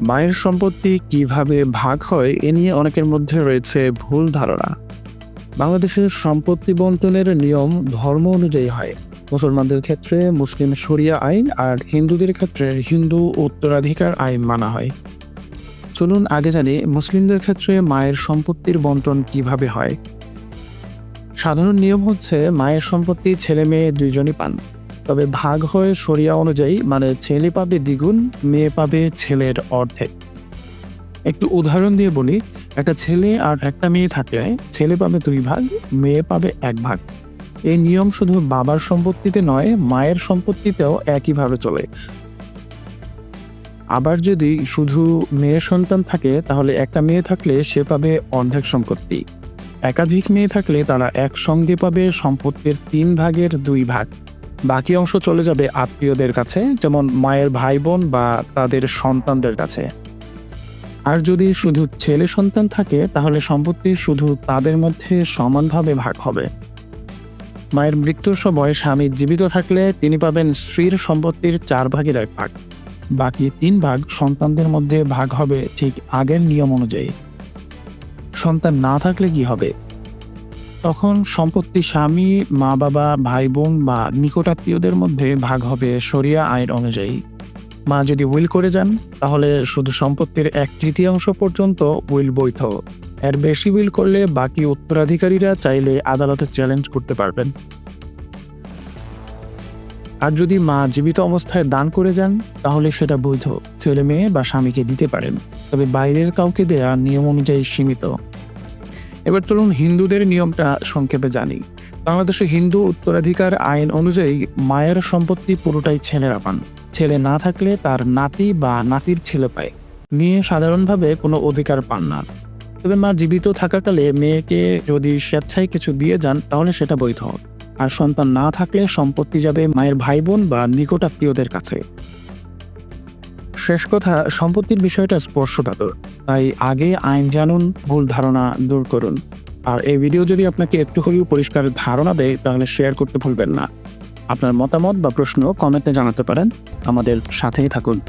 মায়ের সম্পত্তি কীভাবে ভাগ হয়, এ নিয়ে অনেকের মধ্যে রয়েছে ভুল ধারণা। বাংলাদেশের সম্পত্তি বন্টনের নিয়ম ধর্ম অনুযায়ী হয়। মুসলমানদের ক্ষেত্রে মুসলিম শরিয়া আইন আর হিন্দুদের ক্ষেত্রে হিন্দু উত্তরাধিকার আইন মানা হয়। চলুন আগে জানি মুসলিমদের ক্ষেত্রে মায়ের সম্পত্তির বন্টন কীভাবে হয়। সাধারণ নিয়ম হচ্ছে মায়ের সম্পত্তি ছেলে মেয়ে দুইজনই পান। তবে ভাগ হয়ে সরিয়া অনুযায়ী মানে ছেলে পাবে দ্বিগুণ, মেয়ে পাবে ছেলের অর্ধেক। একটু উদাহরণ দিয়ে বলি, একটা ছেলে আর একটা মেয়ে থাকলে ছেলে পাবে দুই ভাগ, মেয়ে পাবে এক ভাগ। এই নিয়ম শুধু বাবার সম্পত্তিতে নয়, মায়ের সম্পত্তিতেও একইভাবে চলে। আবার যদি শুধু মেয়ের সন্তান থাকে, তাহলে একটা মেয়ে থাকলে সে পাবে অর্ধেক সম্পত্তি। একাধিক মেয়ে থাকলে তারা একসঙ্গে পাবে সম্পত্তির তিন ভাগের দুই ভাগ। বাকি অংশ চলে যাবে আত্মীয়দের কাছে, যেমন মায়ের ভাই বোন বা তাদের সন্তানদের কাছে। আর যদি শুধু ছেলে সন্তান থাকে, তাহলে সম্পত্তি শুধু তাদের মধ্যে সমানভাবে ভাগ হবে। মায়ের মৃত্যুর সময় স্বামী জীবিত থাকলে তিনি পাবেন স্ত্রীর সম্পত্তির চার ভাগের এক ভাগ। বাকি তিন ভাগ সন্তানদের মধ্যে ভাগ হবে ঠিক আগের নিয়ম অনুযায়ী। সন্তান না থাকলে কি হবে? তখন সম্পত্তি স্বামী, মা বাবা ভাই বোন বা নিকটাত্মীয়দের মধ্যে ভাগ হবে শরিয়া আইন অনুযায়ী। মা যদি উইল করে যান, তাহলে শুধু সম্পত্তির এক তৃতীয়াংশ পর্যন্ত উইল বৈধ। এর বেশি উইল করলে বাকি উত্তরাধিকারীরা চাইলে আদালতে চ্যালেঞ্জ করতে পারবেন। আর যদি মা জীবিত অবস্থায় দান করে যান, তাহলে সেটা বৈধ। ছেলে মেয়ে বা স্বামীকে দিতে পারেন। তবে বাইরের কাউকে দেয়া নিয়ম অনুযায়ী সীমিত। এবার চলুন হিন্দুদের নিয়মটা সংক্ষেপে জানি। বাংলাদেশে হিন্দু উত্তরাধিকার আইন অনুযায়ী মায়ের সম্পত্তি পুরোটাই ছেলেরা পান ছেলে না থাকলে তার নাতি বা নাতির ছেলে পায়। মেয়ে সাধারণভাবে কোনো অধিকার পান না। তবে মা জীবিত থাকাকালে মেয়েকে যদি স্বেচ্ছায় কিছু দিয়ে যান, তাহলে সেটা বৈধ। আর সন্তান না থাকলে সম্পত্তি যাবে মায়ের ভাই বোন বা নিকটাত্মীয়দের কাছে। শেষ কথা, সম্পত্তির বিষয়টা স্পর্শকাতর। তাই আগে আইন জানুন, ভুল ধারণা দূর করুন। আর এই ভিডিও যদি আপনাকে একটু হলেও পরিষ্কার ধারণা দেয়, তাহলে শেয়ার করতে ভুলবেন না। আপনার মতামত বা প্রশ্ন কমেন্টে জানাতে পারেন। আমাদের সাথেই থাকুন।